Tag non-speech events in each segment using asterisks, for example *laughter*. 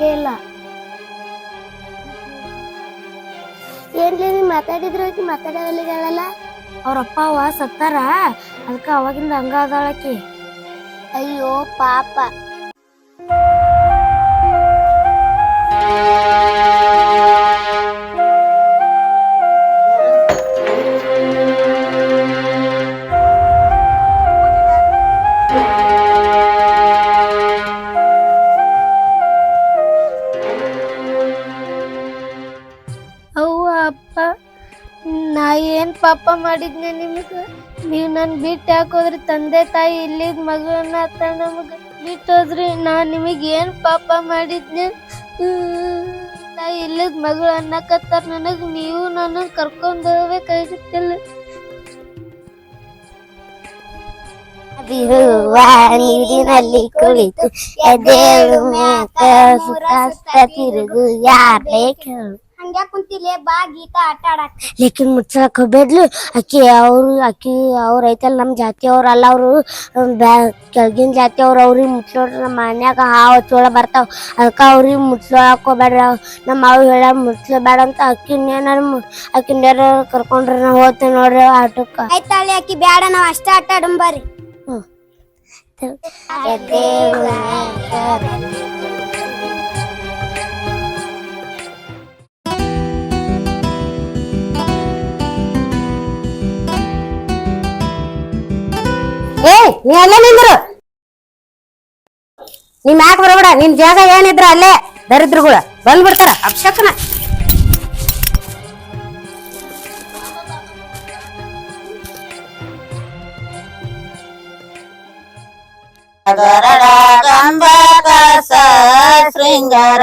ಹೋಗೇ ಇಲ್ಲ. ಏನ್ಲಿ ನೀವ್ ಮಾತಾಡಿದ್ರು ಆಕಿ ಮಾತಾಡೋಲ್ಲ ಅವ್ರ ಅಪ್ಪ ಅವ ಸತ್ತಾರ? ಅದಕ್ಕೆ ಅವಾಗಿಂದ ಹಂಗ ಅದಾಳಕಿ ಅಯ್ಯೋ ಪಾಪ. ಮಾಡಿದ್ನೆ ನಿಮಗ? ನೀವ್ ನನ್ ಬಿಟ್ಟು ಹಾಕೋದ್ರಿ ತಂದೆ ತಾಯಿ ಇಲ್ಲಿದ್ ಮಗಳನ್ನ ಅತ್ತ ನಮಗ ಬಿಟ್ಟೋದ್ರಿ ನಾ ನಿಮಗೆ ಏನ್ ಪಾಪ ಮಾಡಿದ್ನೆ? ತಾಯಿ ಇಲ್ಲದ್ ಮಗಳು ಅನ್ನಕತ್ತಾರ ನನಗ್, ನೀವು ನನ್ನ ಕರ್ಕೊಂಡ್ ಹೋಗ್ಬೇಕಾಗಿತ್ತಿಲ್ಲ. ಬಿರುವ ನೀರಿನಲ್ಲಿ ಕುಳಿತು ಎದ್ದೇಳು ತಿರುಗು, ಯಾರೇ ಕೇಳು ಹಂಗ್ಯಾಕ್ ಕುಂತಿಲೆ ಬಾ ಗೀತಾ ಆಟ ಆಡಕ್. ಲೇಕಿನ್ ಮುಚ್ಚಳಕ್ ಹೋಗ್ಬೇಡ್ಲು. ಅಕ್ಕಿ ಅವ್ರು ಅಕ್ಕಿ ಅವ್ರ ಐತಲ್ ನಮ್ ಜಾತಿ ಅವ್ರ ಅಲ್ಲ ಅವ್ರು. ಕೆಳಗಿನ ಜಾತಿ ಅವ್ರ ಅವ್ರಿಗೆ ಮುಚ್ಚೋಡ್ರ ನಮ್ಮ ಮನ್ಯಾಗ ಹಾವು ಚೋಳ ಬರ್ತಾವ. ಅದಕ್ಕ ಅವ್ರಿಗೆ ಮುಚ್ಚೋಳಕ್ ಹೋಗ್ಬೇಡ್ರಿ ನಮ್ಮ ಮಾವು ಹೇಳ ಮುಚ್ಚಬೇಡ ಅಂತ ಅಕ್ಕಿನ ಏನಾರ ಅಕ್ಕಿನ ನೇರ ಕರ್ಕೊಂಡ್ರ ನಾ ಹೋಗ್ತೇನೆ ನೋಡ್ರಿ ಆಟಕ್ಕ. ಆಯ್ತಾಳೆ ಅಕ್ಕಿ ಬ್ಯಾಡ ನಾವು ಅಷ್ಟೇ ಆಟ ಆಡಂ ಬರ್ರಿ ನೀ ಅಲ್ಲೇ ನಿಂದ್ರು. ನೀ ಮ್ಯಾಕ್ ಬರಬೇಡ, ನಿನ್ ಜಾಗ ಏನಿದ್ರ ಅಲ್ಲೇ ದರಿದ್ರಗಳ. ಬಂದ್ಬಿಡ್ತಾರ ಅಪ್ಶಕನ. ಶೃಂಗಾರ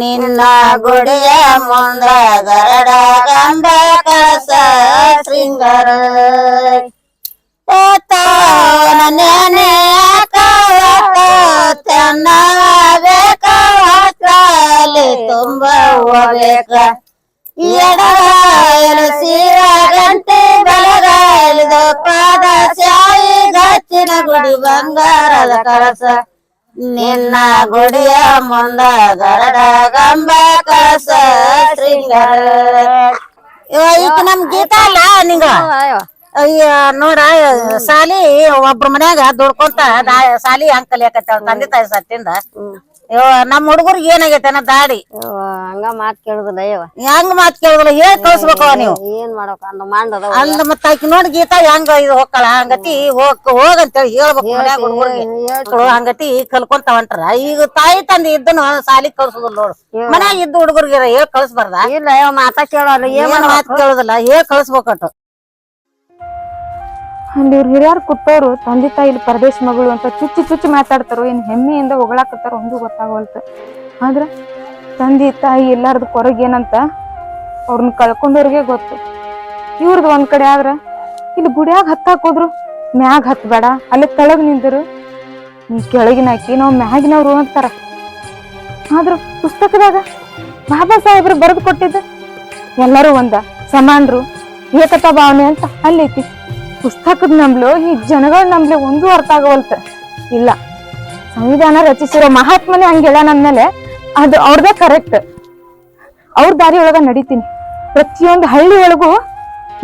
ನಿನ್ನ ಗುಡಿಯ ಮುಂದ ಗರಡ ಗಂಬ ಕಸ ಶೃಂಗಾರ ನನ್ನೇ ಬೇಕಾಲಿ ತುಂಬ ಹೋಗ್ಬೇಕ ಎಡಗಾಯಲು ಸೀರ ಗಂಟೆ ಬಲಗಾಯಲಿದ ಪಾದ ಶಾಯಿ ಗಚ್ಚಿನ ಗುಡಿ ಬಂಗಾರದ ಕಳಸ ನಿನ್ನ ಗುಡಿಯ ಮುಂದ ಗರಡ ಗಂಬ ಕಳಸ ಶೃಂಗಾರ ಇವ ಈಗ ನಮ್ ಗೀತಾ ಅಲ್ಲ ನಿಂಗ ಅಯ್ಯ ನೋಡ ಸಾಲಿ ಒಬ್ರ ಮನ್ಯಾಗ ದುಡ್ಕೊಂತ ಸಾಲಿ ಹಂಗ್ ಕಲಿಯಕತ್ತಾಳ ತಂದೆ ತಾಯಿ ಸತ್ತಿಂದ ನಮ್ ಹುಡುಗರ್ಗ ಏನಾಗೈತೆ ದಾಡಿ ಹಂಗ ಮಾತ್ ಕೇಳುದಿಲ್ಲ ಅಯ್ಯವ ಹೆಂಗ್ ಮಾತ್ ಕೇಳುದಿಲ್ಲ ಹೇಗ್ ಕಳ್ಸ್ಬೇಕವ ನೀವು. ಏನ್ ಮಾಡಕ್ ಅಂದ ಮಾಡದ ಅಂದ ಮತ್ತ ಆಕಿ ನೋಡಿ ಗೀತಾ ಹೆಂಗ ಇದು ಹೋಗ್ಕಳ ಹಂಗತಿ ಹೋಗ್ ಹೋಗಂತೇಳಿ ಹೇಳ್ಬೇಕು ಮನ್ಯಾಗ ಹುಡುಗರ್ಗೆ. ಹಂಗತಿ ಕಲ್ಕೊಂತ ಹೊಂಟ್ರ ಈಗ ತಾಯಿ ತಂದೆ ಇದ್ದನು ಸಾಲಿ ಕಳ್ಸುದಿಲ್ಲ ನೋಡು. ಮನ್ಯಾಗ ಇದ್ದ ಹುಡುಗರ್ಗೆ ಹೇಳ್ ಕಳ್ಸ್ಬಾರ್ದ. ಇಲ್ಲ ಮಾತಾ ಕೇಳೋಲ್ಲ ಏನ್ ಏನ್ ಮಾತ್ ಕೇಳುದಿಲ್ಲ ಹೇಗ್ ಕಳ್ಸ್ಬೇಕಟ್ಟು ಅಲ್ಲಿ ಇವ್ರ ಹಿರಿಯರ್ ಕುಟ್ಟೋರು ತಂದೆ ತಾಯಿ ಇಲ್ಲಿ ಪರದೇಶ ಮಗಳು ಅಂತ ಚುಚ್ಚಿ ಚುಚ್ಚಿ ಮಾತಾಡ್ತಾರೋ, ಏನ್ ಹೆಮ್ಮೆಯಿಂದ ಹೊಗಳಾಕತ್ತಾರ ಒಂದು ಗೊತ್ತಾಗವಲ್ತ. ಆದ್ರ ತಂದೆ ತಾಯಿ ಎಲ್ಲಾರ್ದು ಏನಂತ ಅವ್ರನ್ನ ಕಳ್ಕೊಂಡವ್ರಿಗೆ ಗೊತ್ತು. ಇವ್ರದ್ದು ಒಂದ್ ಕಡೆ ಆದ್ರ ಇಲ್ಲಿ ಗುಡಿಯಾಗ ಹತ್ತಾಕ್ ಹೋದ್ರು, ಮ್ಯಾಗ ಹತ್ಬೇಡ, ಅಲ್ಲಿ ಕೆಳಗ್ ನಿಂದರು. ಕೆಳಗಿನ ಹಾಕಿ ನಾವು ಮ್ಯಾಗಿನವ್ರು ಅಂತಾರ. ಆದ್ರ ಪುಸ್ತಕದಾಗ ಬಾಬಾ ಸಾಹೇಬ್ರು ಬರೆದು ಕೊಟ್ಟಿದ್ದ, ಎಲ್ಲರೂ ಒಂದ, ಸಮಾನರು ಏಕತಾ ಭಾವನೆ ಅಂತ ಅಲ್ಲೈತಿ ಪುಸ್ತಕದ ನಂಬ್ಲು, ಈ ಜನಗಳ ನಂಬ್ಲೆ ಒಂದು ಅರ್ಥ ಆಗವಲ್ತ. ಇಲ್ಲ. ಸಂವಿಧಾನ ರಚಿಸಿರೋ ಮಹಾತ್ಮನೇ ಹಂಗೆ ಹೇಳ ಅದು ಅವ್ರದೇ ಕರೆಕ್ಟ್ ಅವ್ರ ದಾರಿ ಒಳಗ ನಡಿತೀನಿ. ಪ್ರತಿಯೊಂದು ಹಳ್ಳಿ ಒಳಗೂ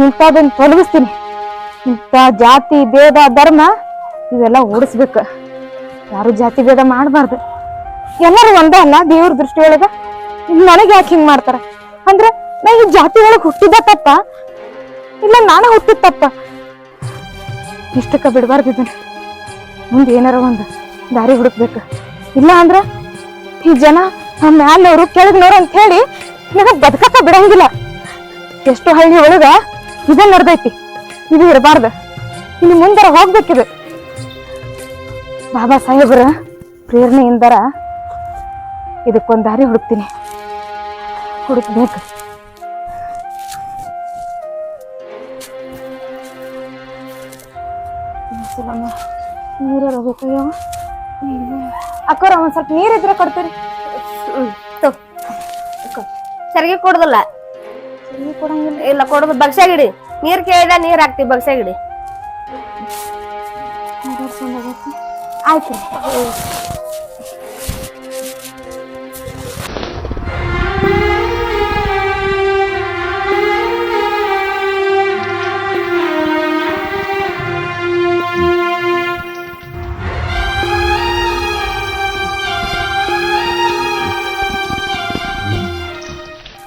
ಇಂಥದನ್ನ ತೊಲಗಿಸ್ತೀನಿ. ಇಂಥ ಜಾತಿ, ಭೇದ, ಧರ್ಮ ಇವೆಲ್ಲ ಓಡಿಸ್ಬೇಕು. ಯಾರು ಜಾತಿ ಭೇದ ಮಾಡಬಾರ್ದು. ಎಲ್ಲರೂ ಒಂದೇ ಅಲ್ಲ ದೇವ್ರ ದೃಷ್ಟಿ ಒಳಗ? ನನಗೆ ಯಾಕೆ ಹಿಂಗ್ ಮಾಡ್ತಾರ? ಅಂದ್ರೆ ನಾ ಈ ಜಾತಿ ಒಳಗೆ ಹುಟ್ಟಿದ ತಪ್ಪ? ಇಲ್ಲ ನಾನು ಹುಟ್ಟಿದ ತಪ್ಪ? ಇಷ್ಟಕ್ಕ ಬಿಡಬಾರ್ದು ಮುಂದೆ ಏನಾರ ಒಂದು ದಾರಿ ಹುಡುಕ್ಬೇಕು. ಇಲ್ಲ ಅಂದ್ರ ಈ ಜನ ಆ ಮ್ಯಾಲವ್ರು ಕೆಳಗ್ನವ್ರು ಅಂತ ಹೇಳಿ ನನಗೆ ಬದುಕಕ್ಕ ಬಿಡಂಗಿಲ್ಲ. ಎಷ್ಟು ಹಳ್ಳಿ ಒಳಗ ಇದೇ ನಡೆದೈತಿ. ಇದು ಇರಬಾರ್ದು. ಇನ್ನು ಮುಂದರ ಹೋಗ್ಬೇಕಿದು. ಬಾಬಾ ಸಾಹೇಬ್ರ ಪ್ರೇರಣೆಯಿಂದರ ಇದಕ್ಕೊಂದು ದಾರಿ ಹುಡುಕ್ತೀನಿ. ಹುಡುಕ್ಬೇಕು. ನೀರೇ ಅಕ್ಕವ್ರ ಒಂದ್ ಸ್ವಲ್ಪ ನೀರಿದ್ರೆ ಕೊಡ್ತೀರಿ? ಸರಿಗೆ ಕೊಡುದಿಲ್ಲ. ನೀರ್ ಕೊಡಂಗಿಲ್ಲ. ಇಲ್ಲ ಕೊಡುದು. ಬಗ್ಸಾಗಿಡಿ ನೀರ್ ಕೇಳಿದ ನೀರ್ ಹಾಕ್ತಿವಿ ಬಗ್ಸಾಗಿಡಿ ನೀರ್. ಆಯ್ತು.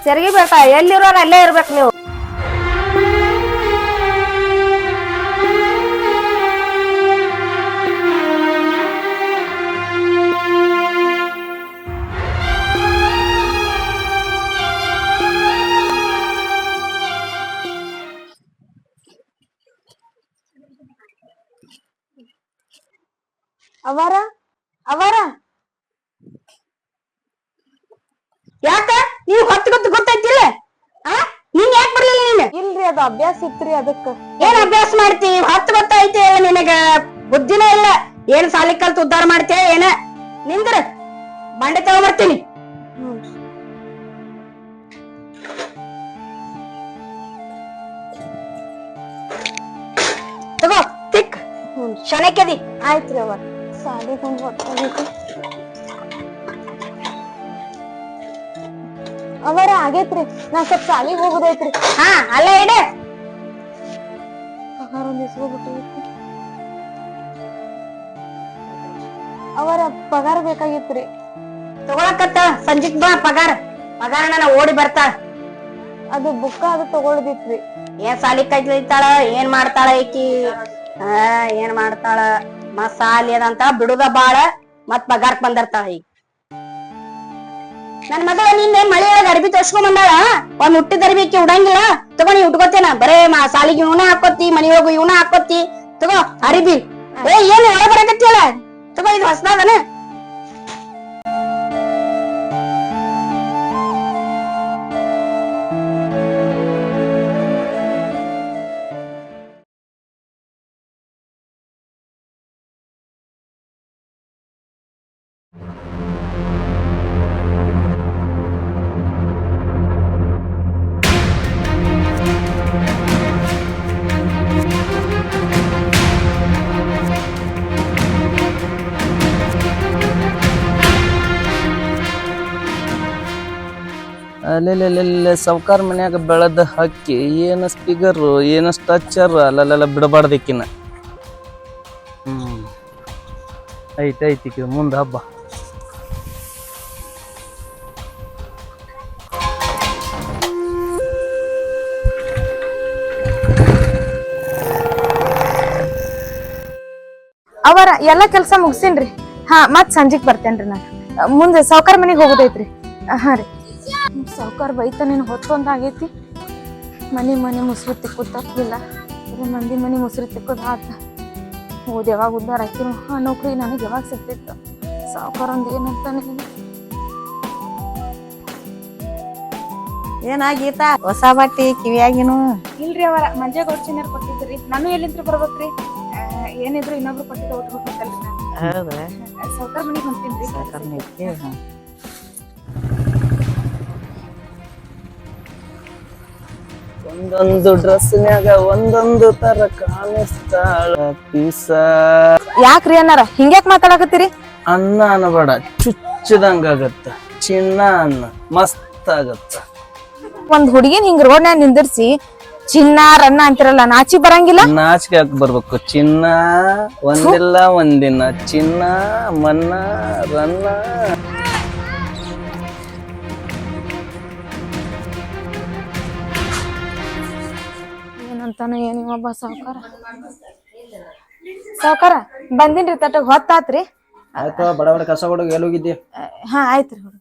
ಚರ್ಗಿ ಬೇಕಾ ಎಲ್ಲಿರೋರು ಅಲ್ಲೇ ಇರ್ಬೇಕು ನೀವು. ಅವರ ಅವರ. ಯಾಕ? ನೀವ್ ಹೊತ್ತು ಗೊತ್ತು ಗೊತ್ತಾಯ್ತಿಲ್ಲ? ಆ? ನೀನ್ ಯಾಕೆ ಬರ್ಲಿಲ್ಲ ನೀನ್? ಇಲ್ರಿ ಅದು ಅಭ್ಯಾಸ ಇತ್ರಿ ಅದಕ್ಕ. ಏನ್ ಅಭ್ಯಾಸ ಮಾಡ್ತಿ? ಹೊತ್ತು ಗೊತ್ತೈತಿ ನಿನಗ. ಬುದ್ಧಿನೇ ಇಲ್ಲ. ಏನ್ ಸಾಲಿ ಕಲ್ತು ಉದ್ಧಾರ ಮಾಡ್ತೀಯ ಏನ? ನಿಂದ್ರ. ಬಂಡೆ ತಗೊಂಬರ್ತೀನಿ ತಗೋ ತಿಕ್. ಶನಕ್ಯದಿ ಆಯ್ತ್ರಿ ಅವ ಸಾಲಿ ಒಂದು ಅವರ ಆಗೇತ್ರಿ. ನಾ ಸ್ವಲ್ಪ ಸಾಲಿಗೆ ಹೋಗುದೈತ್ರಿ. ಹಾ ಅಲ್ಲ ಇಡೆ. ಪಗಾರ ಅವರ ಪಗಾರ ಬೇಕಾಗಿತ್ರಿ. ತಗೊಳಕತ್ತ. ಸಂಜಿಕ್ ಬಾ ಪಗಾರ. ಪಗಾರನ ಓಡಿ ಬರ್ತಾಳ ಅದು ಬುಕ್ಕ ಅದು ತಗೊಳ್ದಿತ್ರಿ. ಏನ್ ಸಾಲಿ ಕೈತಾಳ ಏನ್ ಮಾಡ್ತಾಳ ಈಕಿ? ಏನ್ ಮಾಡ್ತಾಳ? ಮತ್ ಸಾಲಿ ಅದಂತ ಬಿಡುದ ಬಾಳ ಮತ್ ಪಗಾರಕ್ ಬಂದಿರ್ತಾಳ ಈಗ. ನನ್ ಮಗಳ ನಿನ್ನೆ ಮಳೆ ಒಳಗ ಅರ್ಬಿ ತೋರ್ಸ್ಕೊಂಡ್ ಬಂದಾಳ. ಒಂದ್ ಹುಟ್ಟಿದ ಅರ್ಬಿ ಅಕ್ಕಿ ಉಡಂಗಿಲ್ಲ. ತಗೋ ನೀ ಉಟ್ಕೋತೇನ? ಬರೇ ಸಾಲಿಗೆ ಇವನ ಹಾಕೋತಿ ಮನಿಯೊಳಗು ಇವನ ಹಾಕೋತಿ ತಗೋ, ಅರಿಬಿ. ಏ, ಏನ್ ಒಳ ಬರಕತ್ತಿಯಲ್ಲ? ತಗೋ, ಇದು ಹೊಸದಾದನ ಅಲ್ಲೆಲ್ಲೆಲ್ಲೆ ಸಾವ್ಕಾರ ಮನ್ಯಾಗ ಬೆಳೆದ ಹಕ್ಕಿ ಏನ ಸ್ಪೀಕರ್ ಏನ ಸ್ಟ್ರಚರ್ ಅಲ್ಲೆಲ್ಲ ಬಿಡಬಾರ್ದಿಕ್ಕಿನ ಹ್ಮ್. ಐತಿ ಐತಿ ಮುಂದೆ ಹಬ್ಬ. ಅವರ ಎಲ್ಲ ಕೆಲಸ ಮುಗಿಸಿನ್ರಿ. ಹಾ ಮತ್ ಸಂಜೆಗ್ ಬರ್ತೇನ್ರಿ ನಾನು. ಮುಂದೆ ಸಾವ್ಕಾರ್ ಮನೆಗೆ ಹೋಗೋದೈತ್ರಿ. ಹಾ, ರೀ. ಸಾವ್ಕಾರ್ ಬೈತಾನೇನು ಹೊತ್ತೊಂದು ಆಗೈತಿ. ಮನೆ ಮನೆ ಮೊಸರು ತಿಕ್ಕೋದು ತಪ್ಪಿಲ್ಲ ಬರೀ ಮಂದಿ ಮನೆ ಮೊಸರು ತಿಕ್ಕೋದು ಆತ ಓದ್ ಯಾವಾಗ ಉದ್ದಾರ ಆಕಿನು. ಆ ನೌಕರಿ ನನಗೆ ಯಾವಾಗ ಸಿಗ್ತಿತ್ತು? ಸಾವ್ಕಾರ್ ಒಂದು ಏನಂತಾನೆ ಏನಾಗೀತ ಹೊಸ ಬಟ್ಟಿ ಕಿವಿಯಾಗಿನು? ಇಲ್ರಿ ಅವರ ಮಂಜೆ ಗೌಡ್ಚಿನಾರ್ ಕೊಟ್ಟಿದ್ರಿ. ನಾನು ಎಲ್ಲಿಂತ್ರ ಬರ್ಬೇಕ್ರಿ? ಏನಿದ್ರು ಇನ್ನೊಬ್ರು ಕೊಟ್ಟಿದ್ದ ಉಟ್ಬೇಕಲ್ರಿ ನಾನು. ಹೌದಾ ಸಾವುಕಾರ ಮನೆಗೆ ಹೊಂಟೀನ್ರಿ ಒಂದೊಂದು ಡ್ರೆಸ್ನ್ಯಾಗ ಒಂದೊಂದು ತರ ಕಾಣಿಸ್ತಾಳ ಪೀಸ. ಯಾಕ್ರಿ ಅನ್ನಾರ? ಹಿಂಗ್ಯಾಕ್ ಮಾತಾಡಕತ್ತೀರಿ? ಅನ್ನ ಅನ್ನಬೇಡ ಚುಚ್ಚದಂಗ ಆಗತ್ತ ಚಿನ್ನ ಅನ್ನ ಮಸ್ತ್ ಆಗತ್ತ. ಒಂದ್ ಹುಡುಗಿನ ಹಿಂಗ್ ರೋಡ್ನ್ಯಾಗ ನಿಂದಿರ್ಸಿ ಚಿನ್ನ ರನ್ನ ಅಂತಿರಲ್ಲ ನಾಚಿ ಬರಂಗಿಲ್ಲ? ನಾಚಿಕೆ ಹಾಕಿ ಬರ್ಬೇಕು? ಚಿನ್ನ ಒಂದಿಲ್ಲ ಒಂದಿನ ಚಿನ್ನ ಮನ್ನ ರನ್ನ. ಏನಂತಾನ ಏನು ಒಬ್ಬ ಸಾವುಕಾರ. ಸಾವುಕಾರ ಬಂದಿನ್ರಿ ತಟ್ಟ ಹೊತ್ತಾತ್ರಿ. ಆಯ್ತು ಬಡ ಬಡ ಕಸ ಹುಡುಗ ಎಲ್ಲಿ ಹೋಗಿದ್ದಿ? ಹಾ ಆಯ್ತ್ರಿ ಹುಡುಗ.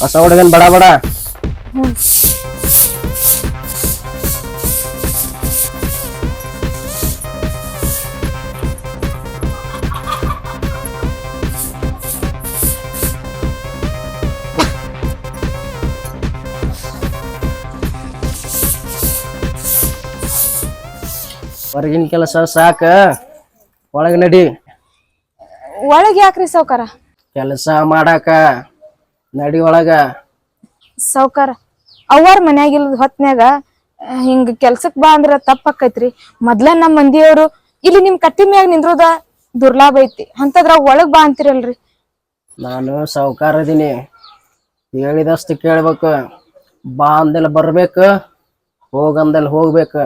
ಕಸ ಹುಡುಗನ್ ಬಡ ಬಡ? ಹೊರಗಿನ ಕೆಲಸ ಸಾಕ. ಒಳಗ ನಡಿ. ಒಳಗೆ ಯಾಕ್ರಿ ಸೌಕಾರ ಕೆಲಸ ಮಾಡಾಕ. ನಡಿ ಒಳಗ. ಸಾವ್ಕಾರ ಅವ್ವಾರ ಮನ್ಯಾಗಿಲ್ಲದ ಹೊತ್ನ್ಯಾಗ ಹಿಂಗ ಕೆಲ್ಸಕ್ ಬಾ ಅಂದ್ರ ತಪ್ಪಾಕೈತ್ರಿ ಮೊದ್ಲ ನಮ್ ಮಂದಿಯವ್ರು ಇಲ್ಲಿ ನಿಮ್ ಕಟ್ಟಿ ಮ್ಯಾಗ ನಿಂದ್ರೋದ? ದುರ್ಲಾಭ ಐತಿ. ಅಂತದ್ರ ಒಳಗ್ ಬಾ ಅಂತಿರಲ್ರಿ. ನಾನು ಸೌಕಾರ ಅದೀನಿ ಹೇಳಿದಷ್ಟು ಕೇಳ್ಬೇಕು. ಬಾ ಅಂದಲ್ಲಿ ಬರ್ಬೇಕು ಹೋಗಂದಲ್ಲಿ ಹೋಗ್ಬೇಕು.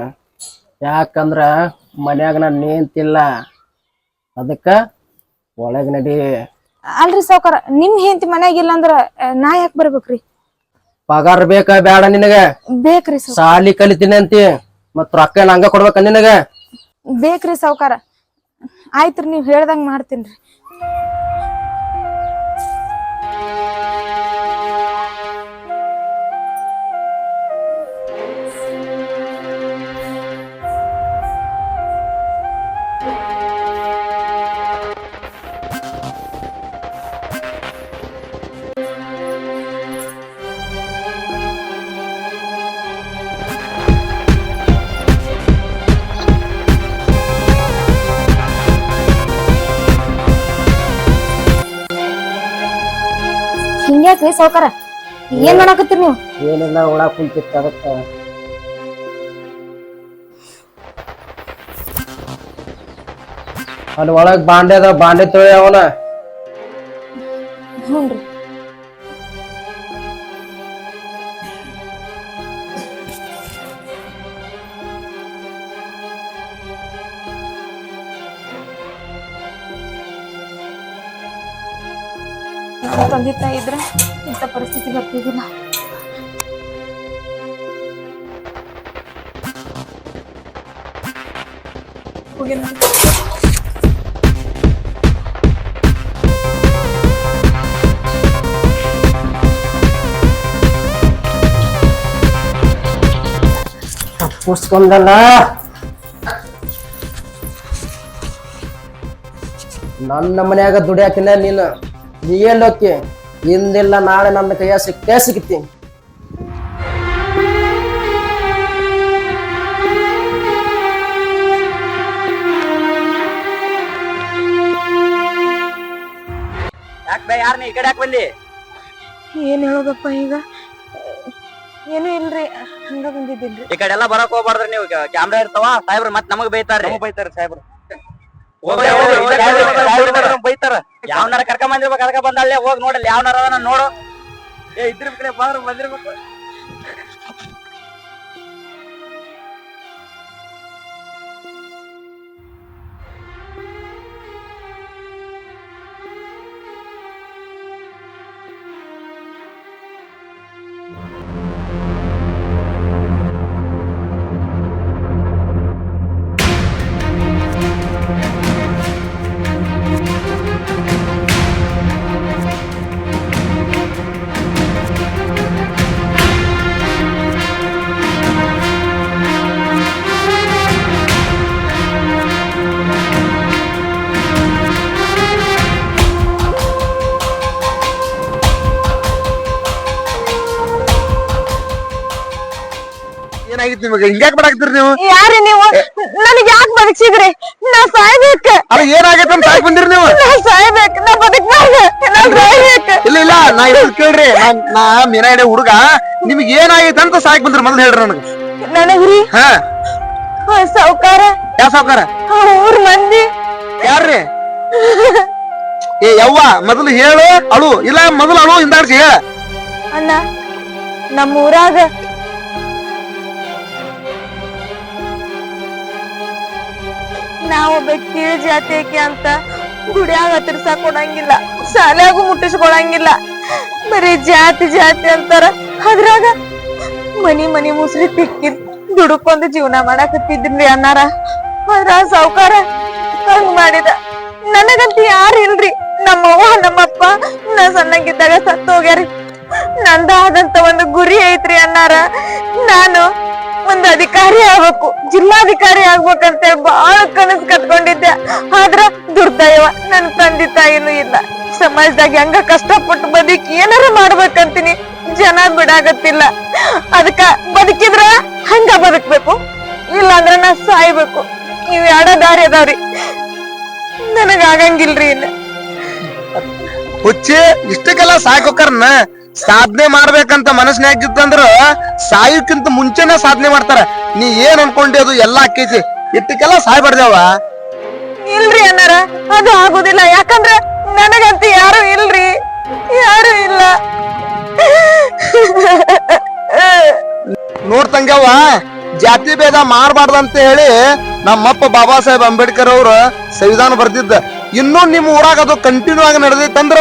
ಯಾಕಂದ್ರ ಮನ್ಯಾಗ ನಾನು ನಿಂತಿಲ್ಲ. ಅದಕ್ಕ ಒಳಗ್ ನಡಿ. ಅಲ್ರಿ ಸಾವ್ಕಾರ ನಿಮ್ ಹೆಂಡತಿ ಮನ್ಯಾಗಿಲ್ಲ ಅಂದ್ರ ಆ, ನಾ ಯಾಕೆ ಬರ್ಬೇಕ್ರಿ? ಪಗಾರ ಬೇಕಾ ಬೇಡ ನಿನಗ? ಬೇಕ್ರಿ ಸಾವ್ ಸಾಲಿ ಕಲಿತೀನಿ ಅಂತಿ ಮತ್ ರೊಕ್ಕ ಏನ್ ಹಂಗ ಕೊಡ್ಬೇಕ ನಿನಗ? ಬೇಕ್ರಿ ಸಾವ್ಕಾರ. ಆಯ್ತ್ರಿ ನೀವ್ ಹೇಳ್ದಂಗ್ ಮಾಡ್ತೀನ್ರಿ. ಹಿಂಗ್ಯಾಕ್ರಿ ಸಾವ್ಕಾರ? ಏನ್ ಮಾಡಾಕತ್ತೀರಿ ನೀವು? ಏನಿಲ್ಲ ಒಳ ಕುಂತಿತ್ತ ಅದಕ್ಕ. ಅಲ್ಲಿ ಒಳಗ್ ಬಾಂಡೆ ಅದ ಬಾಂಡೆ ತೊಳಿ ಅವನ. ತಪ್ಪಿಸ್ಕೊಂಡಲ್ಲ ನನ್ನ ಮನ್ಯಾಗ ದುಡಿಯಾಕಿನ ನೀನು. ನೀ ಎಲ್ಲೋಕೆ ಇಂದಿಲ್ಲ ನಾಳೆ ನನ್ನ ಕೈಯ ಸಿಕ್ಕೇ ಸಿಕ್ತಿ ಯಾಕೆ ಬೇ ಯಾರ ನೀ ಈ ಕಡೆ ಯಾಕೆ ಬಂದಿ? ಏನ್ ಹೇಳೋದಪ್ಪ ಈಗ? ಏನೂ ಇಲ್ರಿ ಹಂಗ ಬಂದಿದ್ದೀನ್ರಿ. ಈ ಕಡೆ ಎಲ್ಲ ಬರಕ್ ಹೋಗ್ಬಾರ್ದ್ರಿ ನೀವು. ಕ್ಯಾಮ್ರಾ ಇರ್ತಾವ ಸಾಹೇಬ್ರು ಮತ್ ನಮಗ್ ಬೈತಾರ್ರಿ. ಬೈತಾರ ಸಾಹೇಬ್ರು. ಬೈತಾರ. ಯಾವನಾರ ಕರ್ಕೊಂಡ್ ಬಂದಿರ್ಬೇಕು ಅದಕ್ಕೆ ಬಂದಲ್ಲೇ ಹೋಗಿ ನೋಡಲ್ಲ ಯಾವನಾರ ಅದನ್ನ ನೋಡು. ಏ ಇದ್ರ ಕಡೆ ಬಂದ್ರ ಬಂದಿರ್ಬೇಕು. ನಿಮಗೆ? ಹಿಂಗ್ಯಾಕ್ ಮಾಡಾಕ್ತಿರಿ ನೀವು? ಯಾರಿ ನೀವು? ನನಗ್ ಯಾಕೆ ಬದುಕ್ಸಿದ್ರಿ? ನಾ ಸಾಯ್ಬೇಕ. ಅಲ್ಲ ಏನಾಗೈತೆ ಅಂತ ಸಾಕ್ ಬಂದಿರಿ ನೀವು? ನಾ ಸಾಯ್ಬೇಕ. ನಾ ಬದುಕ್ಬಾರ್ದು. ನಾ ಸಾಯ್ಬೇಕ. ಇಲ್ಲ ಇಲ್ಲ ನಾ ಇರೋದ್ ಕೇಳ್ರಿ. ನಾ- ನಾ ಮೀನಾ ಹಿಡಿಯೋ ಹುಡುಗ. ನಿಮ್ಗೆ ಏನಾಗೈತೆ ಅಂತ ಸಾಯಕ್ ಬಂದ್ರಿ ಮೊದಲು ಹೇಳ್ರಿ ನನಗೆ. ನನಗ್ರಿ? ಹಾ. ಸಾವ್ಕಾರ. ಯಾವ ಸಾವ್ಕಾರ? ಊರ್ ಮಂದಿ. ಯಾರ್ರಿ? ಏ ಯವ್ವ ಮೊದಲು ಹೇಳು ಅಳು. ಇಲ್ಲ ಮೊದಲು ಅಳು ಹಿಂದಾಡ್ಸಿ ಹೇಳ. ಅಣ್ಣ ನಮ್ಮ ಊರಾಗ ನಾವೊಬ್ಬ ಕೀಳ್ ಜಾತಿ ಆಕಿ ಅಂತ ಗುಡಿಯಾಗ ಹತ್ತಿರ್ಸಾಕ್ ಕೊಡಂಗಿಲ್ಲ ಶಾಲ್ಯಾಗೂ ಮುಟ್ಟಿಸ್ಕೊಳಂಗಿಲ್ಲ. ಬರೀ ಜಾತಿ ಜಾತಿ ಅಂತಾರ. ಅದ್ರಾಗ ಮನಿ ಮನಿ ಮುಸ್ರಿ ತಿಕ್ಕಿ ದುಡುಕೊಂದು ಜೀವನ ಮಾಡಾಕತ್ತಿದ್ರಿ ಅನ್ನಾರ. ಅದ್ರ ಸಾವುಕಾರ ಹಂಗ್ ಮಾಡಿದ. ನನಗಂತ ಯಾರು ಇಲ್ರಿ? ನಮ್ಮವ್ವ, ನಮ್ಮಪ್ಪ, ನಾ ಸಣ್ಣಂಗಿದ್ದಾಗ ಸತ್ತು ಹೋಗ್ಯಾರಿ ನಂದ ಆದಂತ ಒಂದು ಗುರಿ ಐತ್ರಿ ಅನ್ನಾರ. ನಾನು ಒಂದು ಅಧಿಕಾರಿ ಆಗ್ಬೇಕು, ಜಿಲ್ಲಾಧಿಕಾರಿ ಆಗ್ಬೇಕಂತ ಬಹಳ ಕನಸು ಕಟ್ಕೊಂಡಿದ್ದೆ. ಆದ್ರ ದುರ್ದೈವ, ನನ್ ತಂದೆ ತಾಯಿನೂ ಇಲ್ಲ. ಸಮಾಜದಾಗ ಹೆಂಗ ಕಷ್ಟಪಟ್ಟು ಬದುಕಿ ಏನಾರ ಮಾಡ್ಬೇಕಂತೀನಿ, ಜನ ಬಿಡಾಗತ್ತಿಲ್ಲ ಅದಕ್ಕ ಬದುಕಿದ್ರ ಹಂಗ ಬದುಕ್ಬೇಕು ಇಲ್ಲ ಅಂದ್ರ ನಾ ಸಾಯ್ಬೇಕು. ಇವ್ ಎರಡ ದಾರಿ ಅದಾವ್ರಿ. ನನಗ ಆಗಂಗಿಲ್ರಿ ಇಲ್ಲ ಹುಚ್ಚಿ, ಇಷ್ಟಕ್ಕೆಲ್ಲ ಸಾಕೋಕರ್ನ ಸಾಧನೆ ಮಾಡ್ಬೇಕಂತ ಮನಸ್ಸಿನಾಗಿತ್ತಂದ್ರ ಸಾಯೋಕ್ಕಿಂತ ಮುಂಚೆನೆ ಸಾಧನೆ ಮಾಡ್ತಾರ. ನೀ ಏನ್ ಅನ್ಕೊಂಡಿ ಅದು ಎಲ್ಲಾ ಆಕೈತಿ ಇಟ್ಟಕ್ಕೆಲ್ಲ ಸಾಯ್ಬಾರ್ದವ ಇಲ್ರಿ ಅನ್ನಾರ ಅದು ಆಗುದಿಲ್ಲ. ಯಾಕಂದ್ರ ನನಗಂತ ಯಾರು ಇಲ್ರಿ. ಯಾರು ಇಲ್ಲ. ನೋಡ್ತಂಗ್ಯವ್ವ ಜಾತಿ ಭೇದ ಮಾಡಬಾರ್ದಂತ ಹೇಳಿ ನಮ್ಮಪ್ಪ ಬಾಬಾ ಸಾಹೇಬ್ ಅಂಬೇಡ್ಕರ್ ಅವರು ಸಂವಿಧಾನ ಬರ್ದಿದ್ದ. ಇನ್ನೂ ನಿಮ್ ಊರಾಗ ಅದು ಕಂಟಿನ್ಯೂ ಆಗಿ ನಡೆದೈತಂದ್ರ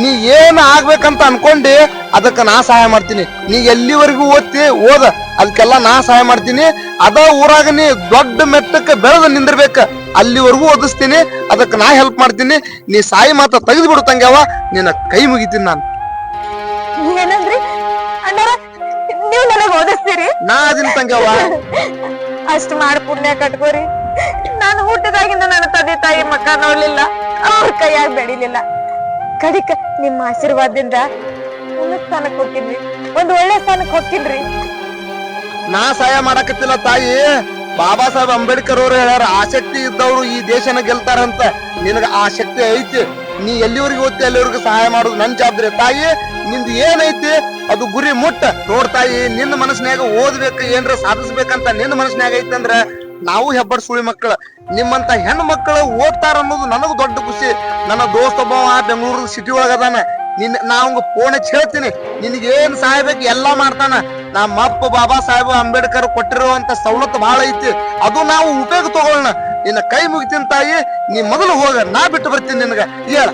ನೀ ಏನ್ ಆಗ್ಬೇಕಂತ ಅನ್ಕೊಂಡಿ ಅದಕ್ಕ ನಾ ಸಹಾಯ ಮಾಡ್ತೀನಿ. ನೀ ಎಲ್ಲಿವರೆಗೂ ಓದ್ತಿ ಓದ. ಅದಕ್ಕೆಲ್ಲ ನಾ ಸಹಾಯ ಮಾಡ್ತೀನಿ. ಅದ ಊರಾಗ ನೀ ದೊಡ್ಡ ಮೆಟ್ಟಕ್ಕೆ ಬೆಳೆದು ನಿಂದಿರ್ಬೇಕ. ಅಲ್ಲಿವರೆಗೂ ಓದಿಸ್ತೀನಿ ಅದಕ್ಕೆ ನಾ ಹೆಲ್ಪ್ ಮಾಡ್ತೀನಿ. ನೀ ಸಾಯಿ ಮಾತ್ರ ತೆಗೆದು ಬಿಡು ತಂಗ್ಯವ್ವ ನಿನ್ನ ಕೈ ಮುಗಿತೀನಿ ನಾನು. ಏನಂದ್ರಿ? ಅಣ್ಣಾರ ನೀವ್ ನನಗ್ ಓದಿಸ್ತೀರಿ? ನಾ ಅದೀನಿ ತಂಗ್ಯವ್ವ ಅಷ್ಟು ಮಾಡಿ ಪುಣ್ಯ ಕಟ್ಕೋರಿ. ನಾನು ಹುಟ್ಟಿದಾಗಿಂದ ನನ್ನ ತಂದೆ ತಾಯಿ ಮಕ್ಕ ನೋಡ್ಲಿಲ್ಲ. ಅವ್ರ ಕೈಯಾಗ ಬೆಳಿಲಿಲ್ಲ. ಕಡಿಕ ನಿಮ್ಮ ಆಶೀರ್ವಾದದಿಂದ ಉನ್ನತ ಸ್ಥಾನಕ್ ಹೋಗ್ತೀನಿ. ಒಂದು ಒಳ್ಳೆ ಸ್ಥಾನಕ್ ಹೋಗ್ತೀನಿ ನಾ ಸಹಾಯ ಮಾಡಕತ್ತಿಲ್ಲ ತಾಯಿ. ಬಾಬಾ ಸಾಹೇಬ್ ಅಂಬೇಡ್ಕರ್ ಅವರು ಹೇಳ್ಯಾರ ಆಸಕ್ತಿ ಇದ್ದವರು ಈ ದೇಶನ ಗೆಲ್ತಾರಂತ. ನಿನಗ ಆ ಶಕ್ತಿ ಐತಿ. ನೀ ಎಲ್ಲಿವರೆಗೆ ಓದ್ತಿ, ಅಲ್ಲಿವರೆಗೂ ಸಹಾಯ ಮಾಡೋದು ನನ್ ಜವಾಬ್ದಾರಿ. ತಾಯಿ, ನಿಂದು ಏನೈತಿ, ಅದು ಗುರಿ ಮುಟ್ಟ. ನೋಡ್ತಾಯಿ ನಿನ್ನ ಮನಸ್ನ್ಯಾಗ ಓದ್ಬೇಕು ಏನ್ರ ಸಾಧಿಸ್ಬೇಕಂತ ನಿನ್ನ ಮನಸ್ನ್ಯಾಗ ಐತಿ ಅಂದ್ರ ನಾವು ಹೆಬ್ಬಡ್ ಸುಳಿ ಮಕ್ಕಳ, ನಿಮ್ಮಂತ ಹೆಣ್ಣು ಮಕ್ಕಳು ಓದ್ತಾರ ಅನ್ನೋದು ನನಗೂ ದೊಡ್ಡ ಖುಷಿ. ನನ್ನ ದೋಸ್ತ ಒಬ್ಬ ಬೆಂಗಳೂರು ಸಿಟಿ ಒಳಗದಾನ ನಿನ್ ನಾವು ಫೋನ್ ಹಚ್ಚಿ ಹೇಳ್ತೀನಿ. ನಿನಗೆ ಏನ್ ಸಹಾಯ ಬೇಕು ಎಲ್ಲಾ ಮಾಡ್ತಾನ. ನಮ್ಮ ಅಪ್ಪ, ಬಾಬಾ ಸಾಹೇಬ್ ಅಂಬೇಡ್ಕರ್ ಕೊಟ್ಟಿರುವಂತ ಸವಲತ್ತು ಬಹಳ ಐತಿ. ಅದು ನಾವು ಉಪಯೋಗ ತಗೊಳ್ಳೋಣ ನಿನ್ನ ಕೈ ಮುಗಿತೀನಿ ತಾಯಿ. ನೀ ಮೊದಲು ಹೋಗ, ನಾ ಬಿಟ್ಟು ಬರ್ತೀನಿ ನಿನಗ. ಹೇಳ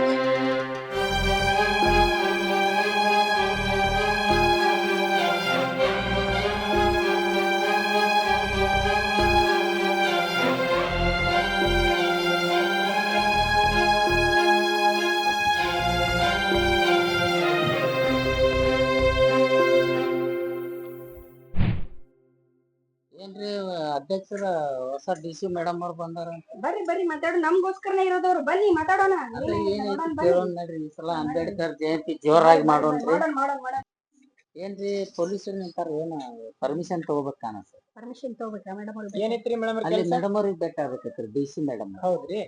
ಅಧ್ಯಕ್ಷರ ಹೊಸ ಡಿ ಸಿ ಮೇಡಮ್ ಅವ್ರು ಬಂದಾರ ಬರ್ರಿ ಬರ್ರಿ ಮಾತಾಡು. ನಮ್ಗೋಸ್ಕರನೇ ಇರೋದವ್ರು. ಬನ್ನಿ ಮಾತಾಡೋಣ. ಏನೈತಿ ಕೇಳೋಣ ನಡ್ರಿ. ಈ ಸಲ ಅಂಬೇಡ್ಕರ್ ಜಯಂತಿ ಜೋರಾಗಿ ಮಾಡೋಣ್ರಿ. ಏನ್ರಿ ಪೊಲೀಸ್ ನಿಂತಾರ ಏನ ಪರ್ಮಿಷನ್ ತಗೋಬೇಕ ಕಾಣಸ ಪರ್ಮಿಷನ್ ತಗೋಬೇಕಾ ಮೇಡಮ್ ಏನೈತ್ರಿ ಮೇಡಮ್ ಅಲ್ಲಿ ಮೇಡಮ್ ಅವ್ರಿಗೆ ಬೇಕಾಗಬೇಕೈತ್ರಿ ಡಿ ಸಿ ಮೇಡಮ್ ಹೌದ್ರಿ.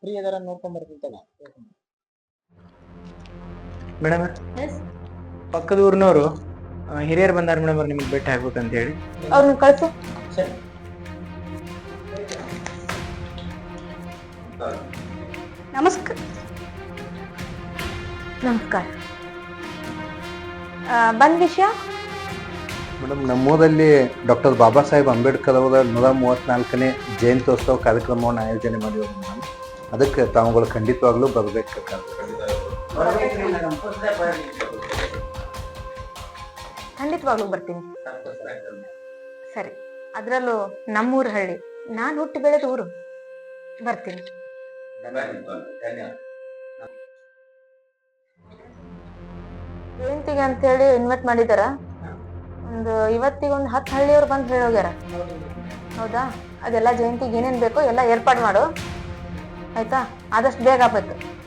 ಫ್ರೀ ಅದಾರ ನೋಡ್ಕೊಂಡ್ ಬರ್ತೀನಿ ಮೇಡಮ್ ಪಕ್ಕದ ಊರಿನವರು ಹಿರಿಯರ್ ಬಂದಾರ ಮೇಡಮ್ ನಿಮ್ಗೆ ಭೇಟಿ ಆಗ್ಬೇಕಂತ ಹೇಳಿ. ಅವ್ರನ್ನ ಕಳ್ಸು. ನಮಸ್ಕಾರ. ನಮಸ್ಕಾರ ಬಂದ್ ವಿಷಯ? ಮೇಡಮ್ ನಮ್ಮೂರಲ್ಲಿ ಡಾಕ್ಟರ್ ಬಾಬಾ ಸಾಹೇಬ್ ಅಂಬೇಡ್ಕರ್ ಅವರ ನೂರ ಮೂವತ್ನಾಲ್ಕನೇ ಜಯಂತ್ಯೋತ್ಸವ ಕಾರ್ಯಕ್ರಮವನ್ನು ಆಯೋಜನೆ ಮಾಡಿದ್ರು ಮೇಡಮ್. ಅದಕ್ಕೆ ತಾವುಗಳು ಖಂಡಿತವಾಗ್ಲೂ ಬರಬೇಕು ಖಂಡಿತವಾಗ್ಲೂ ಬರ್ತೀನಿ. ಸರಿ. ಅದರಲ್ಲೂ ನಮ್ಮೂರ ಹಳ್ಳಿ. ನಾನು ಹುಟ್ಟಿ ಬೆಳೆದ ಊರು. ಬರ್ತೀನಿ. ಜಯಂತಿಗೆ ಅಂತ ಹೇಳಿ ಇನ್ವೈಟ್ ಮಾಡಿದಾರ? ಒಂದು ಇವತ್ತಿಗೆ ಒಂದು ಹತ್ತು ಹಳ್ಳಿಯವ್ರು ಬಂದು ಹೇಳೋಗ್ಯಾರ. ಹೌದಾ? ಅದೆಲ್ಲ ಜಯಂತಿಗೆ ಏನೇನ್ ಬೇಕೋ ಎಲ್ಲ ಏರ್ಪಾಡು ಮಾಡು. ಆಯ್ತಾ? ಆದಷ್ಟು ಬೇಗ ಆಗ್ಬೇಕು.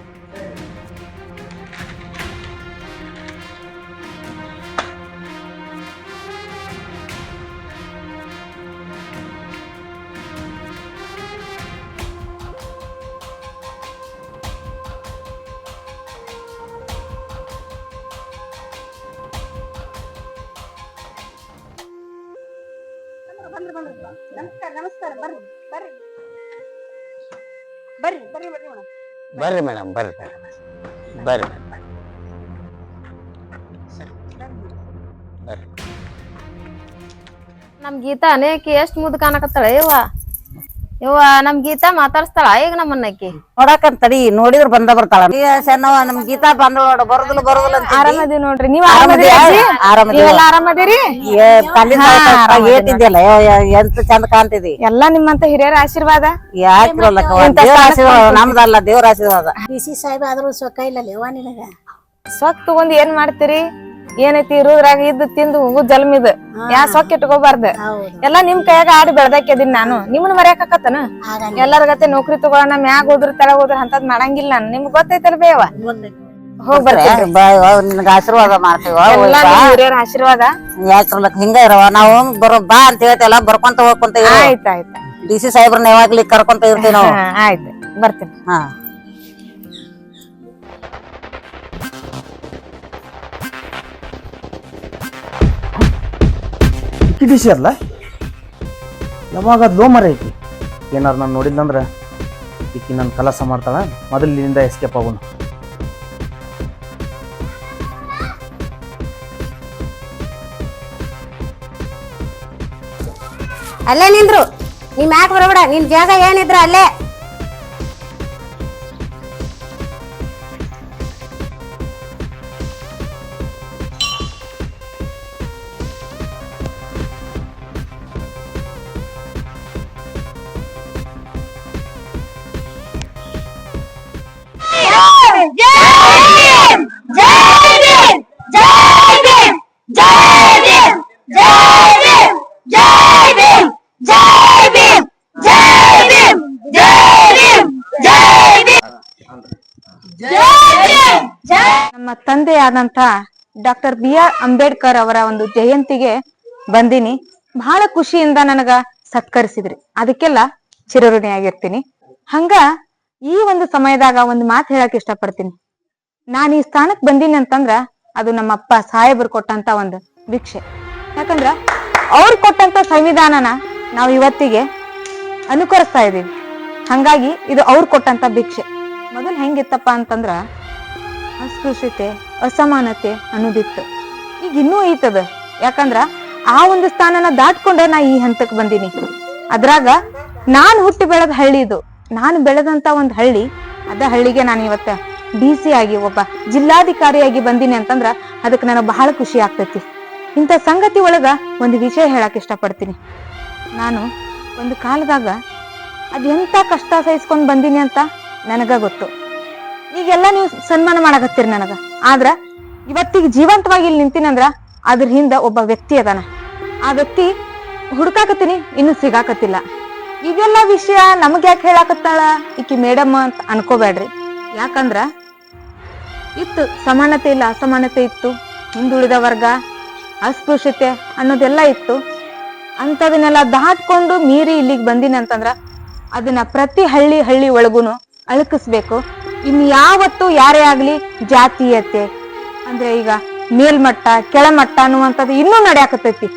ಬರ್ರಿ ಮೇಡಮ್ ಬರ್ರಿ ಬರ್ರಿ ಬರ್ರಿ. ನಮ್ ಗೀತಾ ಅನೇಕ ಎಷ್ಟ್ ಮುದ್ ಕಾಣಕತ್ತಾಳ ಯವ್ವ ಯವ್ವ ನಮ್ ಗೀತಾ ಮಾತಾಡ್ಸ್ತಾಳ? ಈಗ ನಮ್ಮನ್ನ ನೋಡಕಂತ ತಡಿ ನೋಡಿದ್ರ ಬಂದ ಬರ್ತಾಳ. ಈ ಸಣ್ಣವ ನಮ್ ಗೀತಾ ಬಂದ ನೋಡ ಬರುದಿಲ್ಲ ಬರುದಿಲ್ಲ ಅಂತ ಆರಾಮದಿ ನೋಡ್ರಿ. ನೀವ್ ಆರಾಮದಿಯಾ? ಆರಾಮದಿರಿ? ತಲೆ ಎಂತ ಚಂದ ಕಾಣ್ತಿದಿ ಎಲ್ಲಾ ನಿಮ್ಮಂತ ಹಿರಿಯರ ಆಶೀರ್ವಾದ? ನಮ್ದಲ್ಲ ದೇವ್ರ ಆಶೀರ್ವಾದ. ಬಿಸಿ ಸಾಹೇಬ್ ಆದ್ರೂ ಸೊಕ್ಕ ಇಲ್ಲ ಲೇವಾ ನಿನಗ? ಸೊಕ್ ತಗೊಂಡ್ ಏನ್ ಮಾಡ್ತೀರಿ? ಏನೈತಿ ಇರೋದ್ರಾಗ ಇದ್ದು ತಿಂದು ಹೋಗು ಜಲ್ಮ ಇದು. ಯಾ ಸೊಕ್ಕ ಇಟ್ಕೋಬಾರ್ದ. ಹೌದು. ಎಲ್ಲಾ ನಿಮ್ ಕೈಯಾಗ ಆಡಿ ಬೆಳ್ದಾಕಿದೀನಿ ನಾನು. ನಿಮ್ನ ಮರ್ಯಾಕತ್ತನ ಎಲ್ಲಾರ ಗತೆ ನೌಕರಿ ತಗೋಣ ಮ್ಯಾಗ ಹೋದ್ರ ತಳ ಹೋದ್ರ ಅಂತದ್ ಮಾಡಂಗಿಲ್ಲ ನಾನು. ನಿಮ್ಗ್ ಗೊತ್ತೈತಲ್ ಬೇವ ಹೋಗ್ ನಿನಗ ಆಶೀರ್ವಾದ ಮಾಡ್ತೀವ ಹಿರಿಯರ ಆಶೀರ್ವಾದ? ಯಾಕಿರ್ಲಕ್ ಹಿಂಗ ಇರವ ನಾವು ಬರೋ ಬಾ ಅಂತ ಹೇಳ್ತೇವಲ್ಲ ಬರ್ಕೊಂತ ಹೋಗ್ಕೊಂತ ಇರೋ. ಆಯ್ತ್ ಆಯ್ತ್. ಡಿ ಸಿ ಸಾಹೇಬ್ರನ್ನ ಯಾವಾಗ್ಲಿ ಕರ್ಕೊಂತ ಇರ್ತೀವಿ ನಾವು. *laughs* ಆಯ್ತು ಆಯ್ತ್. ಬರ್ತೀನಿ. ಹಾ. ಅಕ್ಕಿ ಡಿಸಿ ಅಲ್ಲ? ಯಾವಾಗ ಅದು ಲೋ ಮರ ಐತಿ. ಏನಾರು ನಾನು ನೋಡಿದ್ನಂದ್ರೆ ಈಕಿ ನನ್ನ ಕಲಸ ಮಾಡ್ತಾಳೆ, ಮೊದಲಿನಿಂದ ಎಸ್ಕೇಪ್ ಆಗೋನು ಅಲ್ಲೇ ನಿಂದ್ರು. ನಿಮ್ ಯಾಕೆ ಬರಬೇಡ, ನಿನ್ ಜಾಗ ಏನಿದ್ರು ಅಲ್ಲೇ. ನಮ್ಮ ತಂದೆಯಾದಂತ ಡಾಕ್ಟರ್ ಬಿ ಆರ್ ಅಂಬೇಡ್ಕರ್ ಅವರ ಒಂದು ಜಯಂತಿಗೆ ಬಂದಿನಿ. ಬಹಳ ಖುಷಿಯಿಂದ ನನಗ ಸತ್ಕರಿಸಿದ್ರಿ. ಅದಕ್ಕೆಲ್ಲ ಚಿರಋಣಿಯಾಗಿರ್ತೀನಿ ಹಂಗ ಈ ಒಂದು ಸಮಯದಾಗ ಒಂದು ಮಾತು ಹೇಳಕ್ ಇಷ್ಟಪಡ್ತೀನಿ. ನಾನು ಈ ಸ್ಥಾನಕ್ಕೆ ಬಂದೀನಿ ಅಂತಂದ್ರ ಅದು ನಮ್ಮ ಅಪ್ಪ ಸಾಹೇಬರು ಕೊಟ್ಟಂತ ಒಂದು ಭಿಕ್ಷೆ. ಯಾಕಂದ್ರ ಅವ್ರು ಕೊಟ್ಟಂತ ಸಂವಿಧಾನನ ನಾವು ಇವತ್ತಿಗೆ ಅನುಕರಿಸ್ತಾ ಇದೀವಿ. ಹಂಗಾಗಿ ಇದು ಅವ್ರು ಕೊಟ್ಟಂತ ಭಿಕ್ಷೆ. ಮೊದಲು ಹೆಂಗಿತ್ತಪ್ಪ ಅಂತಂದ್ರ ಅಸ್ಪೃಶ್ಯತೆ, ಅಸಮಾನತೆ ಅನ್ನೋದಿತ್ತು. ಈಗ ಇನ್ನೂ ಐತದ? ಯಾಕಂದ್ರ ಆ ಒಂದು ಸ್ಥಾನನ ದಾಟ್ಕೊಂಡ ನಾ ಈ ಹಂತಕ್ಕೆ ಬಂದೀನಿ. ಅದ್ರಾಗ ನಾನ್ ಹುಟ್ಟಿ ಬೆಳೆದ ಹಳ್ಳಿ ಇದು. ನಾನು ಬೆಳೆದಂತ ಒಂದು ಹಳ್ಳಿ, ಅದ ಹಳ್ಳಿಗೆ ನಾನು ಇವತ್ತ ಡಿ ಸಿ ಆಗಿ ಒಬ್ಬ ಜಿಲ್ಲಾಧಿಕಾರಿಯಾಗಿ ಬಂದೀನಿ ಅಂತಂದ್ರ ಅದಕ್ಕೆ ನನಗೆ ಬಹಳ ಖುಷಿ ಆಗ್ತೈತಿ. ಇಂಥ ಸಂಗತಿ ಒಳಗ ಒಂದು ವಿಷಯ ಹೇಳಕ್ ಇಷ್ಟಪಡ್ತೀನಿ. ನಾನು ಒಂದು ಕಾಲದಾಗ ಅದೆಂತ ಕಷ್ಟ ಸಹಿಸ್ಕೊಂಡು ಬಂದೀನಿ ಅಂತ ನನಗ ಗೊತ್ತು. ಈಗೆಲ್ಲ ನೀವು ಸನ್ಮಾನ ಮಾಡಕತ್ತೀರಿ ನನಗ. ಆದ್ರ ಇವತ್ತಿಗೆ ಜೀವಂತವಾಗಿ ಇಲ್ಲಿ ನಿಂತಿನಂದ್ರ ಅದ್ರ ಹಿಂದ ಒಬ್ಬ ವ್ಯಕ್ತಿ ಅದಾನ. ಆ ವ್ಯಕ್ತಿ ಹುಡುಕಾಕತ್ತೀನಿ, ಇನ್ನು ಸಿಗಾಕತ್ತಿಲ್ಲ. ಇದೆಲ್ಲ ವಿಷಯ ನಮಗ್ ಯಾಕೆ ಹೇಳಾಕತ್ತಾಳ? ಈಕಿ ಮೇಡಮ್ ಅಂತ ಅನ್ಕೋಬೇಡ್ರಿ ಯಾಕಂದ್ರ ಇತ್ತು ಸಮಾನತೆ ಇಲ್ಲ, ಅಸಮಾನತೆ ಇತ್ತು. ಹಿಂದುಳಿದ ವರ್ಗ, ಅಸ್ಪೃಶ್ಯತೆ ಅನ್ನೋದೆಲ್ಲ ಇತ್ತು. ಅಂಥದನ್ನೆಲ್ಲ ದಾಟ್ಕೊಂಡು ಮೀರಿ ಇಲ್ಲಿಗೆ ಬಂದಿನಿ ಅಂತಂದ್ರ ಅದನ್ನ ಪ್ರತಿ ಹಳ್ಳಿ ಹಳ್ಳಿ ಒಳಗೂನು ಅಳಕಿಸ್ಬೇಕು. ಇನ್ ಯಾವತ್ತು ಯಾರೇ ಆಗಲಿ ಜಾತೀಯತೆ, ಅಂದ್ರೆ ಈಗ ಮೇಲ್ಮಟ್ಟ, ಕೆಳಮಟ್ಟ ಅನ್ನುವಂಥದ್ದು ಇನ್ನೂ ನಡೆಯಾಕತೈತಿ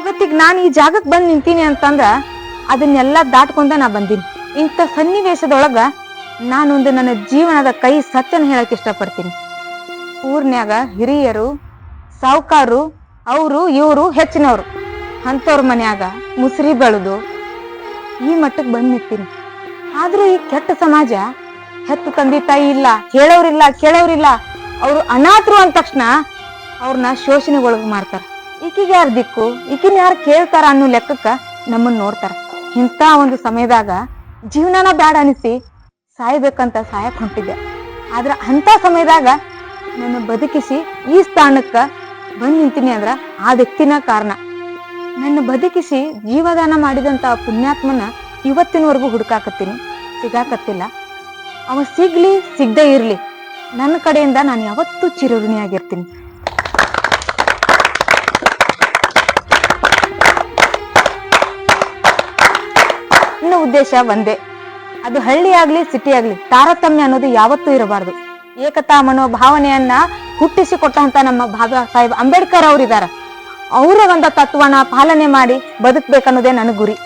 ಇವತ್ತಿಗೆ ನಾನು ಈ ಜಾಗಕ್ಕೆ ಬಂದು ನಿಂತೀನಿ ಅಂತಂದ್ರ ಅದನ್ನೆಲ್ಲ ದಾಟ್ಕೊಂಡ ನಾ ಬಂದೀನಿ. ಇಂಥ ಸನ್ನಿವೇಶದೊಳಗ ನಾನೊಂದು ನನ್ನ ಜೀವನದ ಕೈ ಸತ್ಯನ ಹೇಳಕ್ ಇಷ್ಟಪಡ್ತೀನಿ. ಊರ್ನ್ಯಾಗ ಹಿರಿಯರು ಸಾವುಕಾರರು ಅವರು, ಇವರು ಹೆಚ್ಚಿನವರು. ಅಂಥವ್ರ ಮನ್ಯಾಗ ಮುಸ್ರಿ ಬೆಳೆದು ಈ ಮಟ್ಟಕ್ಕೆ ಬಂದು ನಿಂತೀನಿ. ಆದ್ರೂ ಈ ಕೆಟ್ಟ ಸಮಾಜ ಹೆತ್ತು ತಂದೆ ತಾಯಿ ಇಲ್ಲ, ಹೇಳೋರಿಲ್ಲ, ಕೇಳೋರಿಲ್ಲ. ಅವರು ಅನಾಥರು ಅಂದ ತಕ್ಷಣ ಅವ್ರನ್ನ ಶೋಷಣೆಗೊಳಗೆ ಮಾಡ್ತಾರ ಈಕಿಗೆ ಯಾರು ದಿಕ್ಕು? ಈಕಿನ ಯಾರು ಕೇಳ್ತಾರ ಅನ್ನೋ ಲೆಕ್ಕಕ್ಕ ನಮ್ಮನ್ನ ನೋಡ್ತಾರ. ಇಂಥ ಒಂದು ಸಮಯದಾಗ ಜೀವನನ ಬ್ಯಾಡ ಅನಿಸಿ ಸಾಯ್ಬೇಕಂತ ಸಾಯಕ್ ಹೊಂಟಿದ್ದೆ. ಆದ್ರ ಅಂತ ಸಮಯದಾಗ ನನ್ನ ಬದುಕಿಸಿ ಈ ಸ್ಥಾನಕ್ಕ ಬಂದ್ ನಿಂತೀನಿ ಅಂದ್ರ ಆ ವ್ಯಕ್ತಿನ ಕಾರಣ. ನನ್ನ ಬದುಕಿಸಿ ಜೀವದಾನ ಮಾಡಿದಂತ ಪುಣ್ಯಾತ್ಮನ ಇವತ್ತಿನವರೆಗೂ ಹುಡುಕಾಕತ್ತೀನಿ. ಸಿಗಾಕತ್ತಿಲ್ಲ. ಅವ ಸಿಗ್ಲಿ, ಸಿಗದೆ ಇರ್ಲಿ. ನನ್ನ ಕಡೆಯಿಂದ ನಾನು ಯಾವತ್ತೂ ಚಿರಋಣಿಯಾಗಿರ್ತೀನಿ. ಇನ್ನು ಉದ್ದೇಶ ಒಂದೇ. ಅದು ಹಳ್ಳಿ ಆಗ್ಲಿ ಸಿಟಿ ಆಗ್ಲಿ ತಾರತಮ್ಯ ಅನ್ನೋದು ಯಾವತ್ತೂ ಇರಬಾರ್ದು. ಏಕತಾ ಮನೋಭಾವನೆಯನ್ನ ಹುಟ್ಟಿಸಿಕೊಟ್ಟಂತ ನಮ್ಮ ಬಾಬಾ ಸಾಹೇಬ್ ಅಂಬೇಡ್ಕರ್ ಅವರಿದ್ದಾರೆ ಅವರ ಒಂದು ತತ್ವನ ಪಾಲನೆ ಮಾಡಿ ಬದುಕಬೇಕನ್ನೋದೇ ನನ್ನ ಗುರಿ.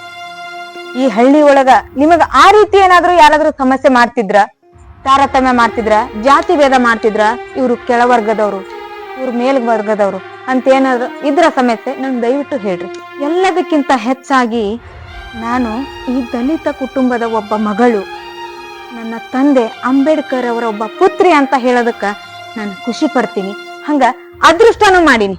ಈ ಹಳ್ಳಿ ಒಳಗ ನಿಮಗ ಆ ರೀತಿ ಏನಾದ್ರೂ ಯಾರಾದ್ರೂ ಸಮಸ್ಯೆ ಮಾಡ್ತಿದ್ರ? ತಾರತಮ್ಯ ಮಾಡ್ತಿದ್ರ? ಜಾತಿ ಭೇದ ಮಾಡ್ತಿದ್ರ? ಇವ್ರು ಕೆಳವರ್ಗದವ್ರು, ಇವ್ರು ಮೇಲ್ವರ್ಗದವ್ರು ಅಂತ ಏನಾದ್ರು ಇದ್ರ ಸಮಸ್ಯೆ ನನ್ ದಯವಿಟ್ಟು ಹೇಳ್ರಿ. ಎಲ್ಲದಕ್ಕಿಂತ ಹೆಚ್ಚಾಗಿ ನಾನು ಈ ದಲಿತ ಕುಟುಂಬದ ಒಬ್ಬ ಮಗಳು, ನನ್ನ ತಂದೆ ಅಂಬೇಡ್ಕರ್ ಅವರ ಒಬ್ಬ ಪುತ್ರಿ ಅಂತ ಹೇಳೋದಕ್ಕ ನಾನು ಖುಷಿ ಪಡ್ತೀನಿ. ಹಂಗ ಅದೃಷ್ಟನೂ ಮಾಡೀನಿ.